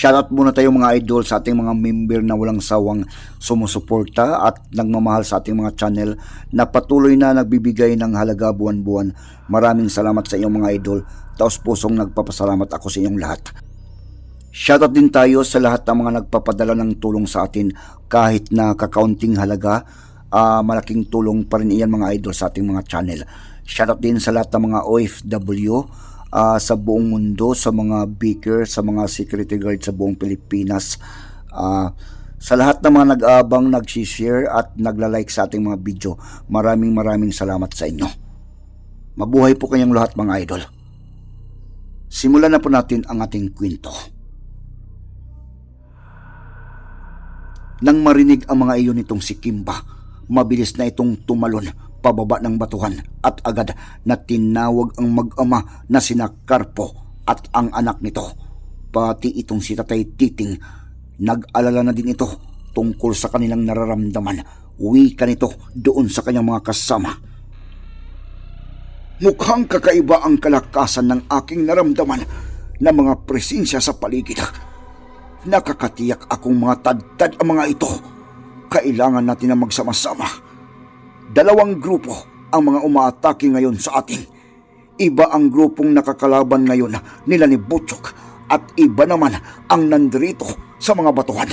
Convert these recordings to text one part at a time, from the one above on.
Shoutout muna tayo mga idol sa ating mga member na walang sawang sumusuporta at nagmamahal sa ating mga channel na patuloy na nagbibigay ng halaga buwan-buwan. Maraming salamat sa inyong mga idol. Taos pusong nagpapasalamat ako sa inyong lahat. Shoutout din tayo sa lahat ng mga nagpapadala ng tulong sa atin kahit na kakaunting halaga. ah, malaking tulong pa rin iyan mga idol sa ating mga channel. Shoutout din sa lahat ng mga OFW ah, sa buong mundo, sa mga beaker, sa mga security guard sa buong Pilipinas. Ah, sa lahat ng mga nag-aabang, nag-share at nagla-like sa ating mga video, maraming maraming salamat sa inyo. Mabuhay po kayong lahat mga idol. Simulan na po natin ang ating kwento. Nang marinig ang mga iyon nitong si Kimba, mabilis na itong tumalon pababa ng batuhan at agad na tinawag ang mag-ama na sina Carpo at ang anak nito. Pati itong si Tatay Titing, nag-alala na din ito tungkol sa kanilang nararamdaman. Uwi ka nito doon sa kanyang mga kasama. Mukhang kakaiba ang kalakasan ng aking naramdaman na mga presensya sa paligid. Nakakatiyak akong mga tadtad ang mga ito. Kailangan natin na magsama-sama. Dalawang grupo ang mga umaatake ngayon sa atin. Iba ang grupong nakakalaban ngayon nila ni Butchok at iba naman ang nandrito sa mga batuhan.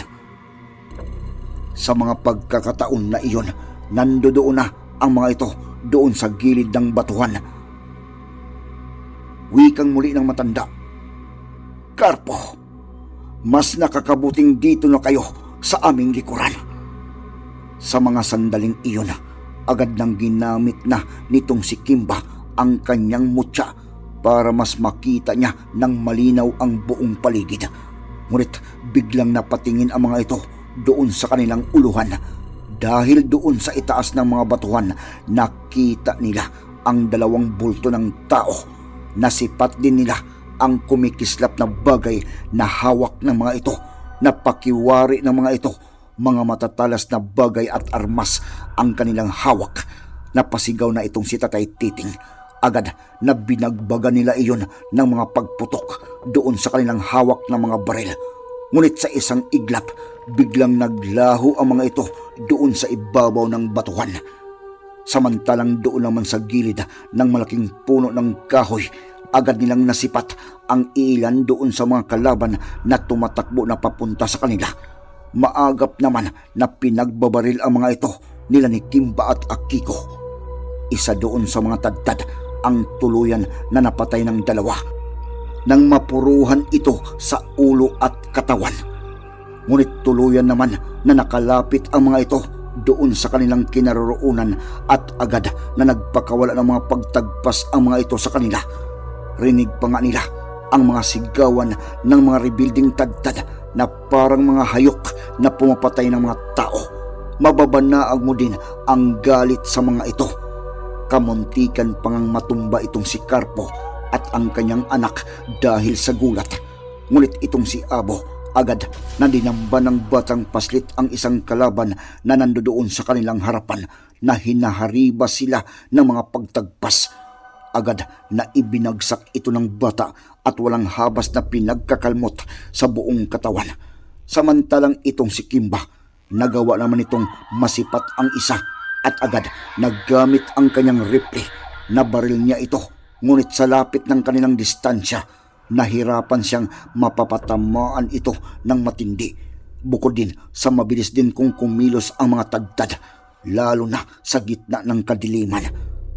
Sa mga pagkakataon na iyon, nandoon na ang mga ito doon sa gilid ng batuhan. Wikang muli ng matanda. Karpo, mas nakakabuting dito na kayo sa aming likuran. Sa mga sandaling iyon, agad nang ginamit na nitong si Kimba ang kanyang mutya para mas makita niya ng malinaw ang buong paligid. Ngunit biglang napatingin ang mga ito doon sa kanilang uluhan. Dahil doon sa itaas ng mga batuhan, nakita nila ang dalawang bulto ng tao. Nasipat din nila ang kumikislap na bagay na hawak ng mga ito. Napakiwari ng mga ito mga matatalas na bagay at armas ang kanilang hawak. Napasigaw na itong si Tatay Titing. Agad na binagbaga nila iyon ng mga pagputok doon sa kanilang hawak ng mga baril. Ngunit sa isang iglap, biglang naglaho ang mga ito doon sa ibabaw ng batuhan. Samantalang doon naman sa gilid ng malaking puno ng kahoy, agad nilang nasipat ang ilan doon sa mga kalaban na tumatakbo na papunta sa kanila. Maagap naman na pinagbabaril ang mga ito nila ni Kimba at Akiko. Isa doon sa mga tadtad ang tuluyan na napatay ng dalawa nang mapuruhan ito sa ulo at katawan. Ngunit tuluyan naman na nakalapit ang mga ito doon sa kanilang kinaroroonan at agad na nagpakawala ng mga pagtagpas ang mga ito sa kanila. Rinig pa nga nila ang mga sigawan ng mga rebuilding tadtad na parang mga hayok na pumapatay ng mga tao. Mababanaag mo din ang galit sa mga ito. Kamuntikan pangang matumba itong si Carpo at ang kanyang anak dahil sa gulat. Ngunit itong si Abo agad na dinamba ng batang paslit ang isang kalaban na nandoon sa kanilang harapan na hinahariba sila ng mga pagtagpas. Agad na ibinagsak ito ng bata at walang habas na pinagkakalmot sa buong katawan. Samantalang itong si Kimba, nagawa naman itong masipat ang isa at agad naggamit ang kanyang rifle. Nabaril niya ito, ngunit sa lapit ng kanilang distansya, nahirapan siyang mapapatamaan ito ng matindi. Bukod din sa mabilis din kung kumilos ang mga tagtad, lalo na sa gitna ng kadiliman.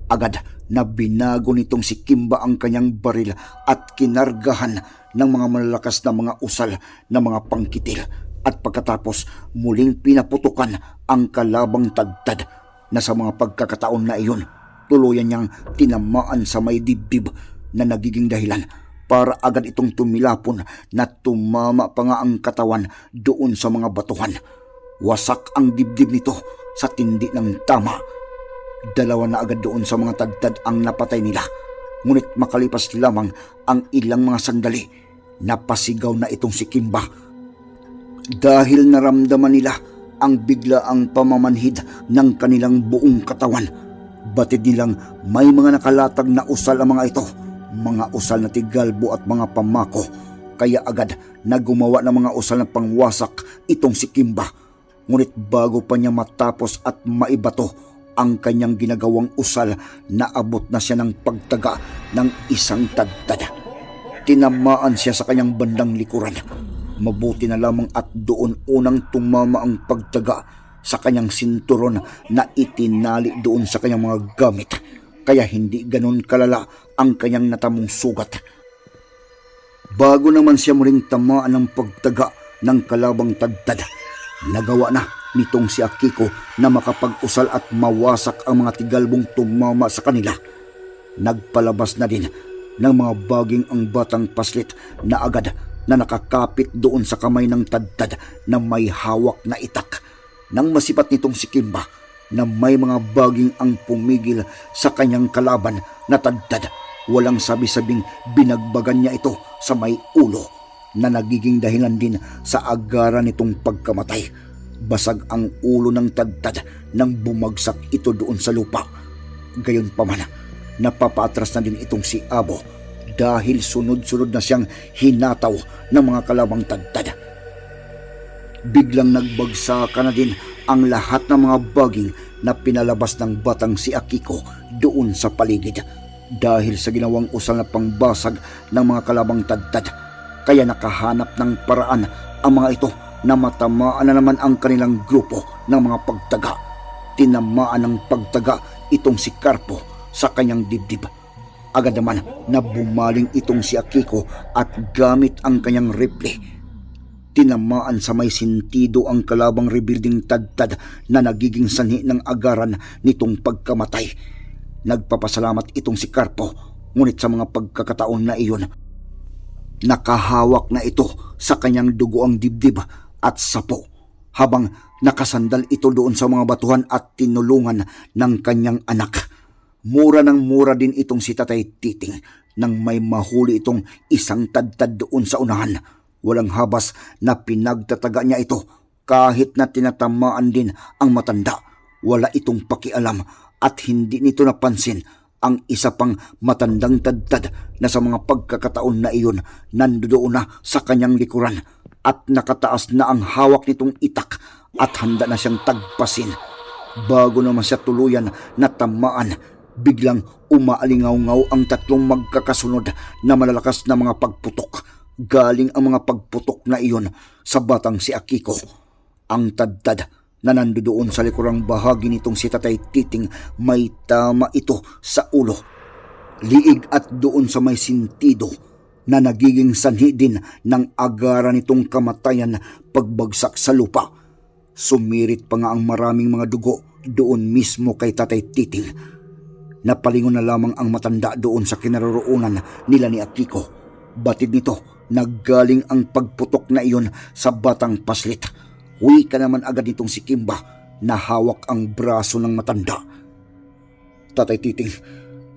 Agad na binago nitong si Kimba ang kanyang baril at kinargahan ng mga malalakas na mga usal na mga pangkitil at pagkatapos muling pinaputukan ang kalabang tagtad na sa mga pagkakataon na iyon tuluyan niyang tinamaan sa may dibdib na nagiging dahilan para agad itong tumilapon na tumama pa nga ang katawan doon sa mga batuhan. Wasak ang dibdib nito sa tindi ng tama. Dalawa na agad doon sa mga tagtad ang napatay nila. Ngunit makalipas lamang ang ilang mga sandali, napasigaw na itong si Kimba. Dahil naramdaman nila ang bigla ang pamamanhid ng kanilang buong katawan. Batid nilang may mga nakalatag na usal ang mga ito, mga usal na tigalbo at mga pamako. kaya agad na gumawa ng mga usal ng pangwasak itong si Kimba. Ngunit bago pa niya matapos at maibato ang kanyang ginagawang usal, naabot na siya ng pagtaga ng isang tadtad. Tinamaan siya sa kanyang bandang likuran. Mabuti na lamang at doon unang tumama ang pagtaga sa kanyang sinturon na itinali doon sa kanyang mga gamit. Kaya hindi ganun kalala ang kanyang natamong sugat. Bago naman siya muling tamaan ng pagtaga ng kalabang tadtad, nagawa na nitong si Akiko na makapag-usal at mawasak ang mga tigalbong tumama sa kanila. Nagpalabas na din ng mga baging ang batang paslit na agad na nakakapit doon sa kamay ng tadtad na may hawak na itak. Nang masipat nitong si Kimba na may mga baging ang pumigil sa kanyang kalaban na tadtad, walang sabi-sabing binagbagan niya ito sa may ulo na nagiging dahilan din sa agaran nitong pagkamatay. Basag ang ulo ng tadtad nang bumagsak ito doon sa lupa. Gayon pa man, napapatras na din itong si Abo dahil sunod-sunod na siyang hinataw ng mga kalabang tadtad. Biglang nagbagsakan na din ang lahat ng mga baging na pinalabas ng batang si Akiko doon sa paligid dahil sa ginawang usal na pangbasag ng mga kalabang tadtad. Kaya nakahanap ng paraan ang mga ito na matamaan na naman ang kanilang grupo ng mga pagtaga. Tinamaan ng pagtaga itong si Karpo sa kanyang dibdib. Agad naman na bumaling itong si Akiko at gamit ang kanyang rifle tinamaan sa may sintido ang kalabang rebuilding tadtad na nagiging sanhi ng agaran nitong pagkamatay. Nagpapasalamat itong si Karpo, ngunit sa mga pagkakataon na iyon, nakahawak na ito sa kanyang dugo ang dibdib at sapo habang nakasandal ito doon sa mga batuhan at tinulungan ng kanyang anak. Mura ng mura din itong si Tatay Titing nang may mahuli itong isang tadtad doon sa unahan Walang habas na pinagtataga niya ito kahit na tinatamaan din ang matanda. Wala itong pakialam at hindi nito napansin ang isa pang matandang tadtad na sa mga pagkakataon na iyon nandoon na sa kanyang likuran at nakataas na ang hawak nitong itak at handa na siyang tagpasin. Bago naman siya tuluyan na tamaan, biglang umaalingaw-ngaw ang tatlong magkakasunod na malalakas na mga pagputok galing ang mga pagputok na iyon sa batang si Akiko. Ang tadtad na nandoon sa likurang bahagi nitong si Tatay Titing may tama ito sa ulo. Liig at doon sa may sintido na nagiging sanhi din ng agara nitong kamatayan pagbagsak sa lupa. Sumirit pa nga ang maraming mga dugo doon mismo kay Tatay Titing. Napalingon na lamang ang matanda doon sa kinaroroonan nila ni Akiko. Batid nito Naggaling ang pagputok na iyon sa batang paslit. Huwi ka naman agad nitong si Kimba na hawak ang braso ng matanda. Tatay Titing,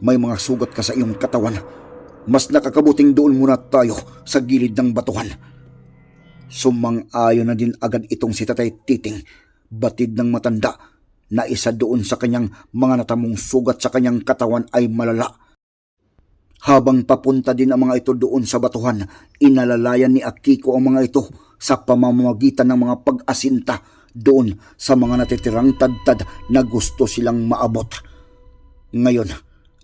may mga sugat ka sa iyong katawan. Mas nakakabuting doon muna tayo sa gilid ng batuhan. Sumang-ayon na din agad itong si Tatay Titing, batid ng matanda na isa doon sa kanyang mga natamong sugat sa kanyang katawan ay malala habang papunta din ang mga ito doon sa batuhan, inalalayan ni Akiko ang mga ito sa pamamagitan ng mga pag-asinta doon sa mga natitirang tadtad na gusto silang maabot. Ngayon,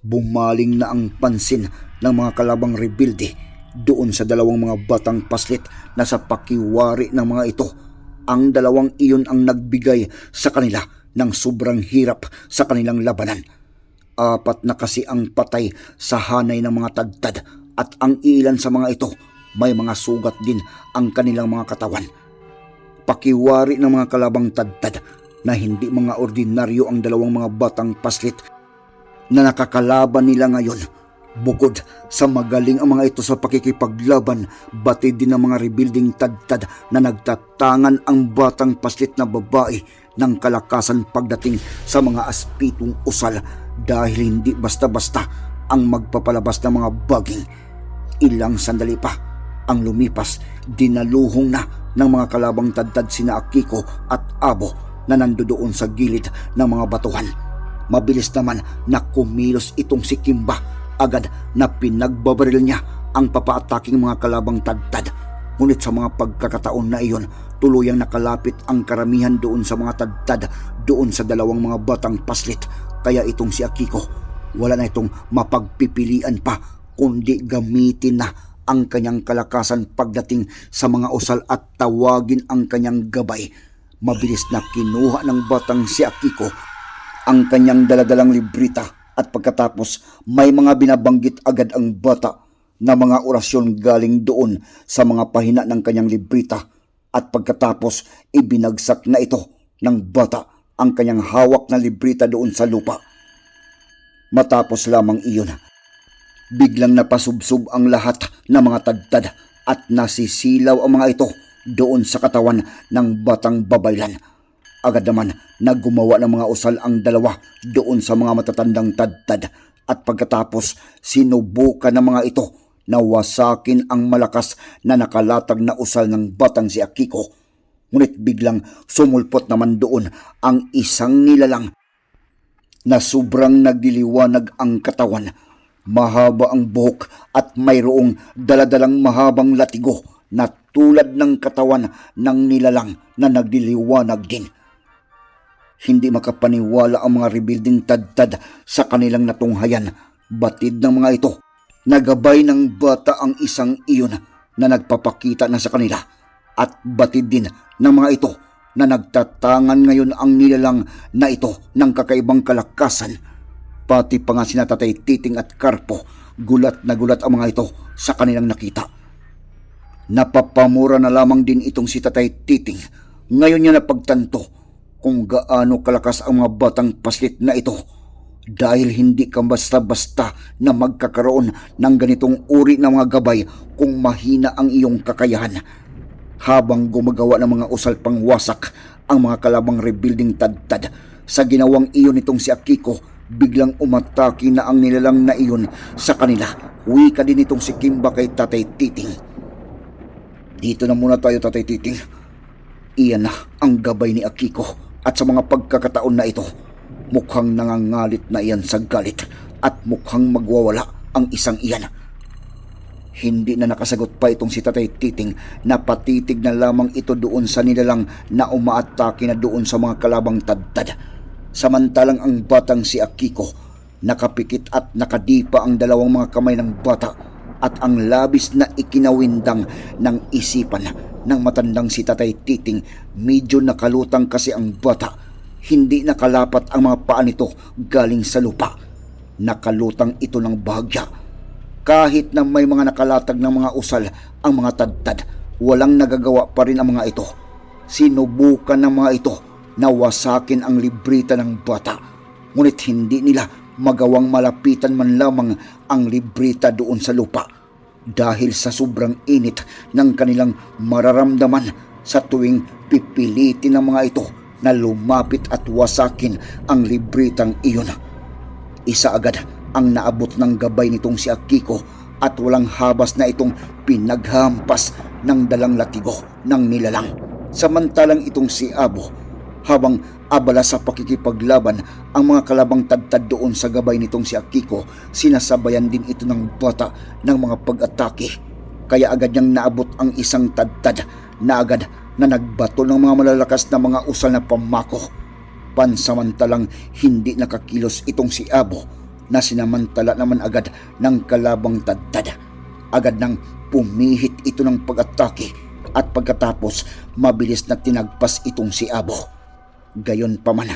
bumaling na ang pansin ng mga kalabang rebuilde doon sa dalawang mga batang paslit na sa pakiwari ng mga ito. Ang dalawang iyon ang nagbigay sa kanila ng sobrang hirap sa kanilang labanan apat na kasi ang patay sa hanay ng mga tadtad at ang ilan sa mga ito may mga sugat din ang kanilang mga katawan. Pakiwari ng mga kalabang tadtad na hindi mga ordinaryo ang dalawang mga batang paslit na nakakalaban nila ngayon. Bukod sa magaling ang mga ito sa pakikipaglaban, batid din ng mga rebuilding tadtad na nagtatangan ang batang paslit na babae ng kalakasan pagdating sa mga aspitong usal dahil hindi basta-basta ang magpapalabas ng mga baging. Ilang sandali pa ang lumipas, dinaluhong na ng mga kalabang tadtad sina Akiko at Abo na nandoon sa gilid ng mga batuhan. Mabilis naman na kumilos itong si Kimba agad na pinagbabaril niya ang papaataking mga kalabang tadtad. Ngunit sa mga pagkakataon na iyon, tuluyang nakalapit ang karamihan doon sa mga tadtad doon sa dalawang mga batang paslit. Kaya itong si Akiko, wala na itong mapagpipilian pa kundi gamitin na ang kanyang kalakasan pagdating sa mga usal at tawagin ang kanyang gabay. Mabilis na kinuha ng batang si Akiko ang kanyang daladalang librita at pagkatapos may mga binabanggit agad ang bata na mga orasyon galing doon sa mga pahina ng kanyang librita at pagkatapos ibinagsak na ito ng bata ang kanyang hawak na librita doon sa lupa. Matapos lamang iyon, biglang napasubsob ang lahat ng mga tadtad at nasisilaw ang mga ito doon sa katawan ng batang babaylan. Agad naman na gumawa ng mga usal ang dalawa doon sa mga matatandang tadtad at pagkatapos sinubukan ng mga ito na wasakin ang malakas na nakalatag na usal ng batang si Akiko. Ngunit biglang sumulpot naman doon ang isang nilalang na sobrang nagdiliwanag ang katawan. Mahaba ang buhok at mayroong daladalang mahabang latigo na tulad ng katawan ng nilalang na nagdiliwanag din. Hindi makapaniwala ang mga rebuilding tadtad sa kanilang natunghayan. Batid ng mga ito, nagabay ng bata ang isang iyon na nagpapakita na sa kanila at batid din ng mga ito na nagtatangan ngayon ang nilalang na ito ng kakaibang kalakasan. Pati pa nga sina Titing at Karpo, gulat na gulat ang mga ito sa kanilang nakita. Napapamura na lamang din itong si Tatay Titing. Ngayon niya napagtanto kung gaano kalakas ang mga batang paslit na ito dahil hindi ka basta-basta na magkakaroon ng ganitong uri ng mga gabay kung mahina ang iyong kakayahan. Habang gumagawa ng mga usal pangwasak ang mga kalabang rebuilding tadtad, sa ginawang iyon nitong si Akiko, biglang umatake na ang nilalang na iyon sa kanila. Huwi ka din itong si Kimba kay Tatay Titing. Dito na muna tayo, Tatay Titing. Iyan na ang gabay ni Akiko at sa mga pagkakataon na ito, mukhang nangangalit na iyan sa galit at mukhang magwawala ang isang iyan. Hindi na nakasagot pa itong si Tatay Titing na patitig na lamang ito doon sa nilalang na umaatake na doon sa mga kalabang tadtad. Samantalang ang batang si Akiko, nakapikit at nakadipa ang dalawang mga kamay ng bata at ang labis na ikinawindang ng isipan ng matandang si Tatay Titing medyo nakalutang kasi ang bata. Hindi nakalapat ang mga paa nito galing sa lupa. Nakalutang ito ng bahagya. Kahit na may mga nakalatag ng mga usal ang mga tadtad, walang nagagawa pa rin ang mga ito. Sinubukan ng mga ito na wasakin ang librita ng bata. Ngunit hindi nila magawang malapitan man lamang ang librita doon sa lupa dahil sa sobrang init ng kanilang mararamdaman sa tuwing pipilitin ng mga ito na lumapit at wasakin ang libritang iyon. Isa agad ang naabot ng gabay nitong si Akiko at walang habas na itong pinaghampas ng dalang latigo ng nilalang. Samantalang itong si Abo, habang abala sa pakikipaglaban ang mga kalabang tadtad doon sa gabay nitong si Akiko, sinasabayan din ito ng bata ng mga pag-atake. Kaya agad niyang naabot ang isang tadtad na agad na nagbato ng mga malalakas na mga usal na pamako. Pansamantalang hindi nakakilos itong si Abo na sinamantala naman agad ng kalabang tadtad. Agad nang pumihit ito ng pag-atake at pagkatapos mabilis na tinagpas itong si Abo. Gayon pa man,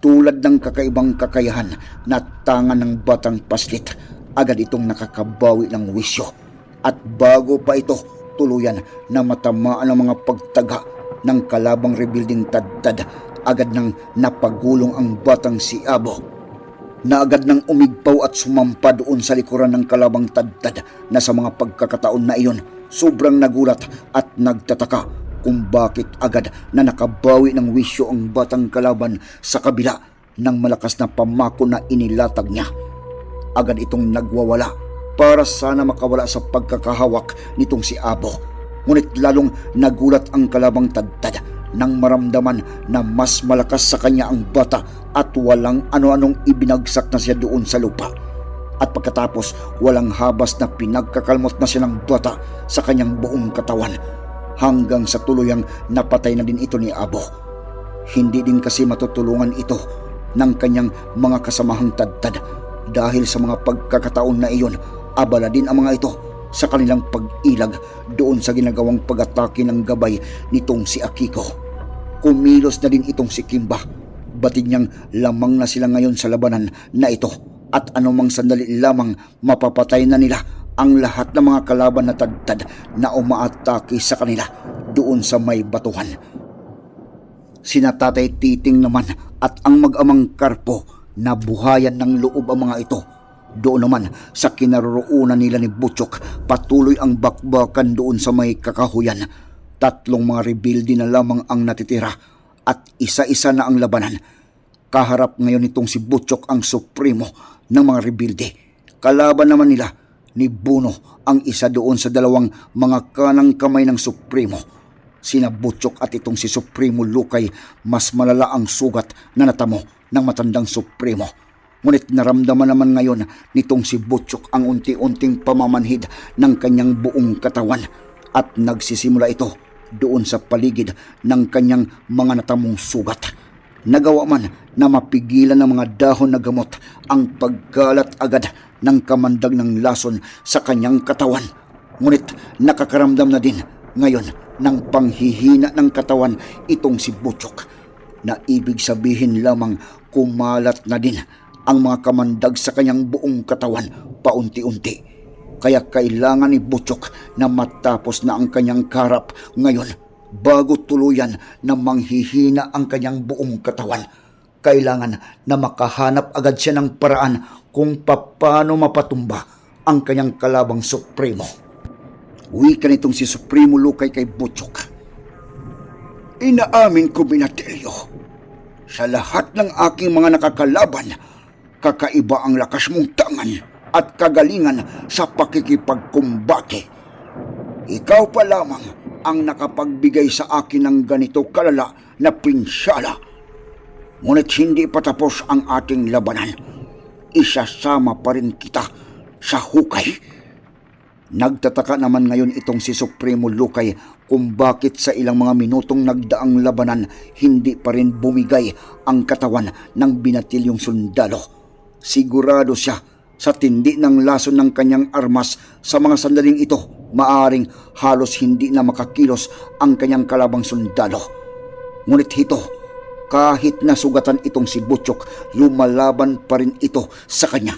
tulad ng kakaibang kakayahan na tangan ng batang paslit, agad itong nakakabawi ng wisyo. At bago pa ito tuluyan na matamaan ang mga pagtaga ng kalabang rebuilding tadtad, agad nang napagulong ang batang si Abo na agad nang umigpaw at sumampa doon sa likuran ng kalabang tadtad na sa mga pagkakataon na iyon sobrang nagulat at nagtataka kung bakit agad na nakabawi ng wisyo ang batang kalaban sa kabila ng malakas na pamako na inilatag niya. Agad itong nagwawala para sana makawala sa pagkakahawak nitong si Abo. Ngunit lalong nagulat ang kalabang tadtad nang maramdaman na mas malakas sa kanya ang bata at walang ano-anong ibinagsak na siya doon sa lupa. At pagkatapos walang habas na pinagkakalmot na silang bata sa kanyang buong katawan hanggang sa tuluyang napatay na din ito ni Abo. Hindi din kasi matutulungan ito ng kanyang mga kasamahang tadtad dahil sa mga pagkakataon na iyon abala din ang mga ito sa kanilang pag-ilag doon sa ginagawang pag-atake ng gabay nitong si Akiko. Kumilos na din itong si Kimba. Batid niyang lamang na sila ngayon sa labanan na ito at anumang sandali lamang mapapatay na nila ang lahat ng mga kalaban na tadtad na umaatake sa kanila doon sa may batuhan. Sina Tatay Titing naman at ang mag-amang Karpo na buhayan ng loob ang mga ito. Doon naman sa kinaroroonan nila ni Butchok, patuloy ang bakbakan doon sa may kakahuyan. Tatlong mga rebuilde na lamang ang natitira at isa-isa na ang labanan. Kaharap ngayon nitong si Butchok ang supremo ng mga rebuilde. Kalaban naman nila ni Buno ang isa doon sa dalawang mga kanang kamay ng supremo. Sina Butchok at itong si Supremo Lukay mas malala ang sugat na natamo ng matandang Supremo. Ngunit naramdaman naman ngayon nitong si Butchok ang unti-unting pamamanhid ng kanyang buong katawan at nagsisimula ito doon sa paligid ng kanyang mga natamong sugat. Nagawa man na mapigilan ng mga dahon na gamot ang pagkalat agad ng kamandag ng lason sa kanyang katawan. Ngunit nakakaramdam na din ngayon ng panghihina ng katawan itong si Butchok na ibig sabihin lamang kumalat na din ang mga kamandag sa kanyang buong katawan paunti-unti. Kaya kailangan ni Butchok na matapos na ang kanyang karap ngayon bago tuluyan na manghihina ang kanyang buong katawan. Kailangan na makahanap agad siya ng paraan kung paano mapatumba ang kanyang kalabang supremo. Wika nitong si Supremo Lukay kay Butchok. Inaamin ko, Binatelyo, sa lahat ng aking mga nakakalaban, kakaiba ang lakas mong tangan at kagalingan sa pakikipagkumbate. Ikaw pa lamang ang nakapagbigay sa akin ng ganito kalala na pinsala. Ngunit hindi pa tapos ang ating labanan. Isasama pa rin kita sa hukay. Nagtataka naman ngayon itong si Supremo Lukay kung bakit sa ilang mga minutong nagdaang labanan hindi pa rin bumigay ang katawan ng binatilyong sundalo. Sigurado siya sa tindi ng lason ng kanyang armas sa mga sandaling ito maaring halos hindi na makakilos ang kanyang kalabang sundalo. Ngunit ito, kahit nasugatan itong si Butchok, lumalaban pa rin ito sa kanya.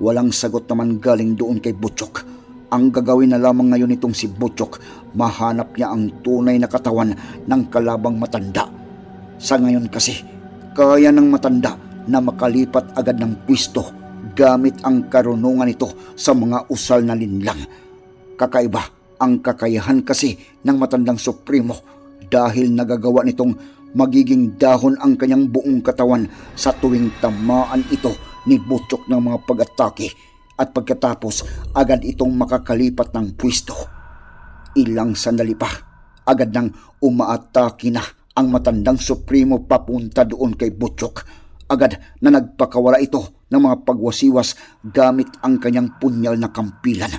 Walang sagot naman galing doon kay Butchok. Ang gagawin na lamang ngayon itong si Butchok, mahanap niya ang tunay na katawan ng kalabang matanda. Sa ngayon kasi, kaya ng matanda na makalipat agad ng pwisto gamit ang karunungan nito sa mga usal na linlang. Kakaiba ang kakayahan kasi ng matandang supremo dahil nagagawa nitong magiging dahon ang kanyang buong katawan sa tuwing tamaan ito ni Butchok ng mga pag-atake at pagkatapos agad itong makakalipat ng pwisto. Ilang sandali pa, agad nang umaatake na ang matandang supremo papunta doon kay Butchok. Agad na nagpakawala ito ng mga pagwasiwas gamit ang kanyang punyal na kampilan.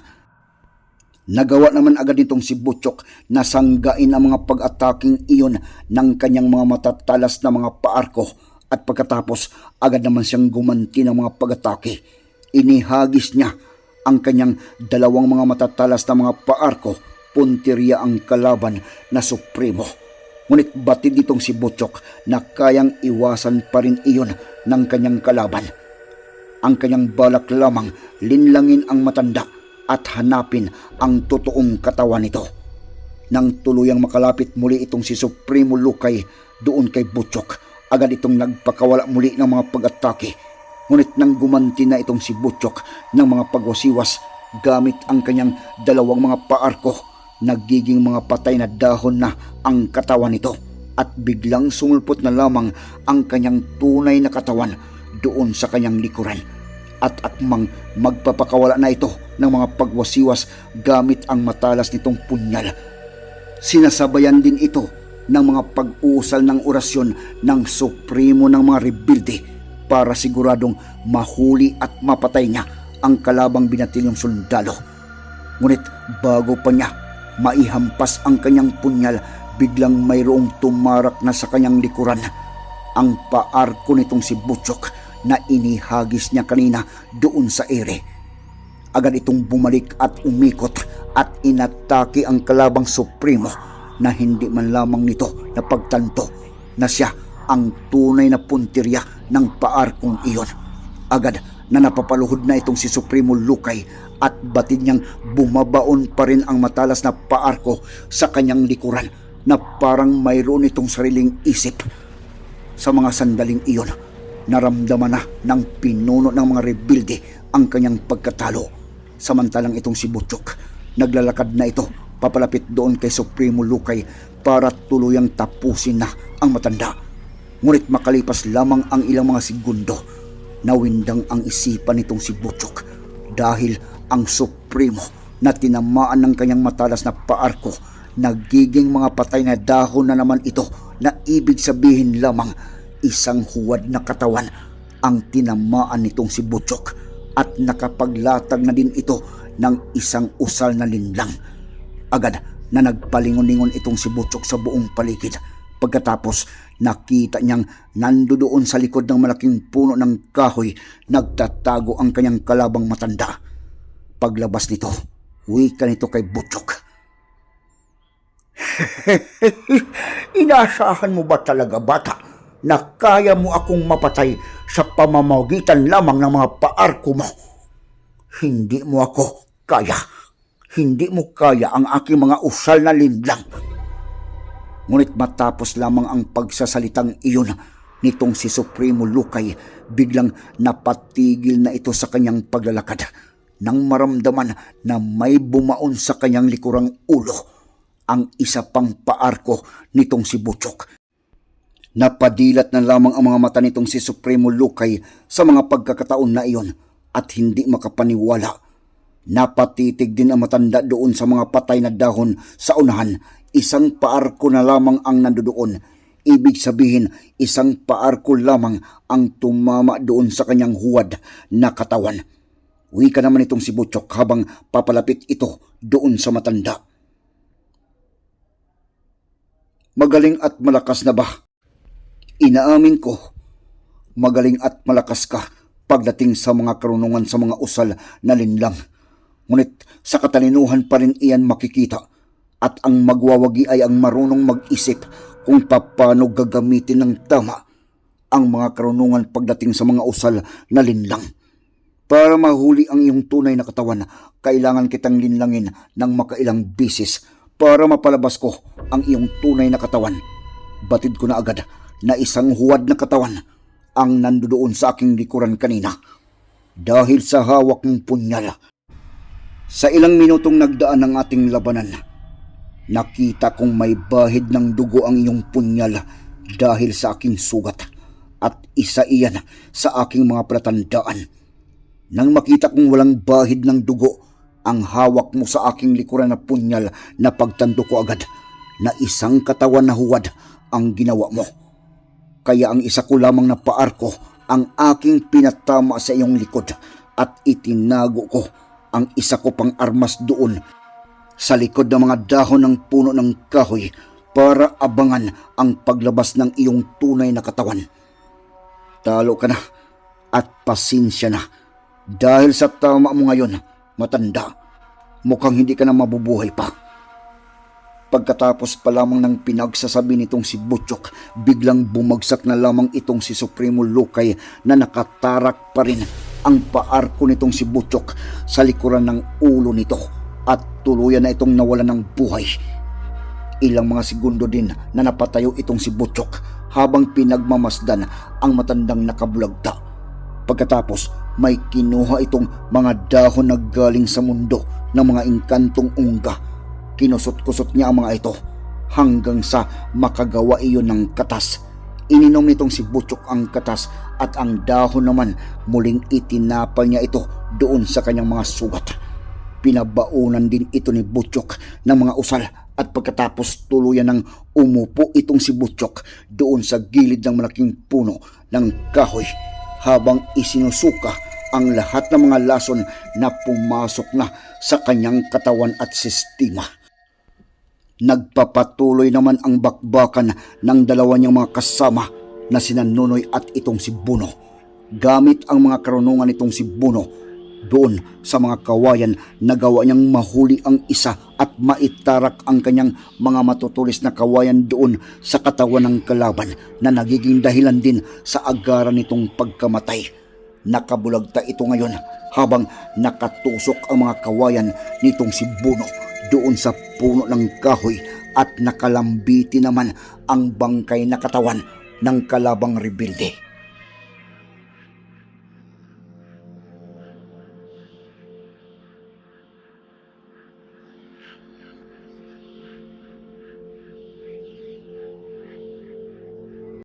Nagawa naman agad nitong si Butchok na sanggain ang mga pag-ataking iyon ng kanyang mga matatalas na mga paarko at pagkatapos agad naman siyang gumanti ng mga pag-atake. Inihagis niya ang kanyang dalawang mga matatalas na mga paarko, punteriya ang kalaban na supremo. Ngunit batid itong si Butchok na kayang iwasan pa rin iyon ng kanyang kalaban. Ang kanyang balak lamang linlangin ang matanda at hanapin ang totoong katawan nito. Nang tuluyang makalapit muli itong si Supremo Lukay doon kay Butchok, agad itong nagpakawala muli ng mga pag-atake. Ngunit nang gumanti na itong si Butchok ng mga pagwasiwas gamit ang kanyang dalawang mga paarko, nagiging mga patay na dahon na ang katawan nito at biglang sumulpot na lamang ang kanyang tunay na katawan doon sa kanyang likuran at akmang magpapakawala na ito ng mga pagwasiwas gamit ang matalas nitong punyal. Sinasabayan din ito ng mga pag-uusal ng orasyon ng supremo ng mga rebilde para siguradong mahuli at mapatay niya ang kalabang binatilyong sundalo. Ngunit bago pa niya maihampas ang kanyang punyal, biglang mayroong tumarak na sa kanyang likuran. Ang paarko nitong si Butchok na inihagis niya kanina doon sa ere. Agad itong bumalik at umikot at inatake ang kalabang supremo na hindi man lamang nito napagtanto na siya ang tunay na puntirya ng paarkong iyon. Agad na napapaluhod na itong si Supremo Lukay at batid niyang bumabaon pa rin ang matalas na paarko sa kanyang likuran na parang mayroon itong sariling isip. Sa mga sandaling iyon, naramdaman na ng pinuno ng mga rebelde ang kanyang pagkatalo. Samantalang itong si Butchok, naglalakad na ito papalapit doon kay Supremo Lukay para tuluyang tapusin na ang matanda. Ngunit makalipas lamang ang ilang mga segundo, nawindang ang isipan nitong si Butchok dahil ang Supremo na tinamaan ng kanyang matalas na paarko nagiging mga patay na dahon na naman ito na ibig sabihin lamang isang huwad na katawan ang tinamaan nitong si Butchok at nakapaglatag na din ito ng isang usal na linlang. Agad na nagpalingon-lingon itong si Butchok sa buong paligid. Pagkatapos nakita niyang nandoon sa likod ng malaking puno ng kahoy nagtatago ang kanyang kalabang matanda. Paglabas nito, wika nito kay Butchok. Inasahan mo ba talaga bata na kaya mo akong mapatay sa pamamagitan lamang ng mga paarko mo? Hindi mo ako kaya. Hindi mo kaya ang aking mga usal na linlang. Ngunit matapos lamang ang pagsasalitang iyon nitong si Supremo Lukay, biglang napatigil na ito sa kanyang paglalakad nang maramdaman na may bumaon sa kanyang likurang ulo ang isa pang paarko nitong si Butchok. Napadilat na lamang ang mga mata nitong si Supremo Lukay sa mga pagkakataon na iyon at hindi makapaniwala. Napatitig din ang matanda doon sa mga patay na dahon sa unahan. Isang paarko na lamang ang nandoon. Ibig sabihin, isang paarko lamang ang tumama doon sa kanyang huwad na katawan. Uwi ka naman itong si Butchok habang papalapit ito doon sa matanda. Magaling at malakas na ba? Inaamin ko, magaling at malakas ka pagdating sa mga karunungan sa mga usal na linlang. Ngunit sa katalinuhan pa rin iyan makikita at ang magwawagi ay ang marunong mag-isip kung paano gagamitin ng tama ang mga karunungan pagdating sa mga usal na linlang. Para mahuli ang iyong tunay na katawan, kailangan kitang linlangin ng makailang bisis para mapalabas ko ang iyong tunay na katawan. Batid ko na agad na isang huwad na katawan ang nandoon sa aking likuran kanina dahil sa hawak ng punyal. Sa ilang minutong nagdaan ng ating labanan, nakita kong may bahid ng dugo ang iyong punyal dahil sa aking sugat at isa iyan sa aking mga palatandaan. Nang makita kong walang bahid ng dugo ang hawak mo sa aking likuran na punyal na pagtanto ko agad na isang katawan na huwad ang ginawa mo. Kaya ang isa ko lamang na paarko ang aking pinatama sa iyong likod at itinago ko ang isa ko pang armas doon sa likod ng mga dahon ng puno ng kahoy para abangan ang paglabas ng iyong tunay na katawan. Talo ka na at pasensya na dahil sa tama mo ngayon, matanda, mukhang hindi ka na mabubuhay pa. Pagkatapos pa lamang ng pinagsasabi nitong si Butchok, biglang bumagsak na lamang itong si Supremo Lukay na nakatarak pa rin ang paarko nitong si Butchok sa likuran ng ulo nito at tuluyan na itong nawalan ng buhay. Ilang mga segundo din na napatayo itong si Butchok habang pinagmamasdan ang matandang nakabulagta. Pagkatapos, may kinuha itong mga dahon na galing sa mundo ng mga inkantong ungga Kinusot-kusot niya ang mga ito hanggang sa makagawa iyon ng katas. Ininom nitong si Butchok ang katas at ang dahon naman muling itinapal niya ito doon sa kanyang mga sugat. Pinabaunan din ito ni Butchok ng mga usal at pagkatapos tuluyan ng umupo itong si Butchok doon sa gilid ng malaking puno ng kahoy habang isinusuka ang lahat ng mga lason na pumasok na sa kanyang katawan at sistema. Nagpapatuloy naman ang bakbakan ng dalawa niyang mga kasama na sina at itong si Buno. Gamit ang mga karunungan nitong si Buno doon sa mga kawayan nagawa niyang mahuli ang isa at maitarak ang kanyang mga matutulis na kawayan doon sa katawan ng kalaban na nagiging dahilan din sa agaran nitong pagkamatay. Nakabulagta ito ngayon habang nakatusok ang mga kawayan nitong si Buno doon sa puno ng kahoy at nakalambiti naman ang bangkay na katawan ng kalabang rebelde.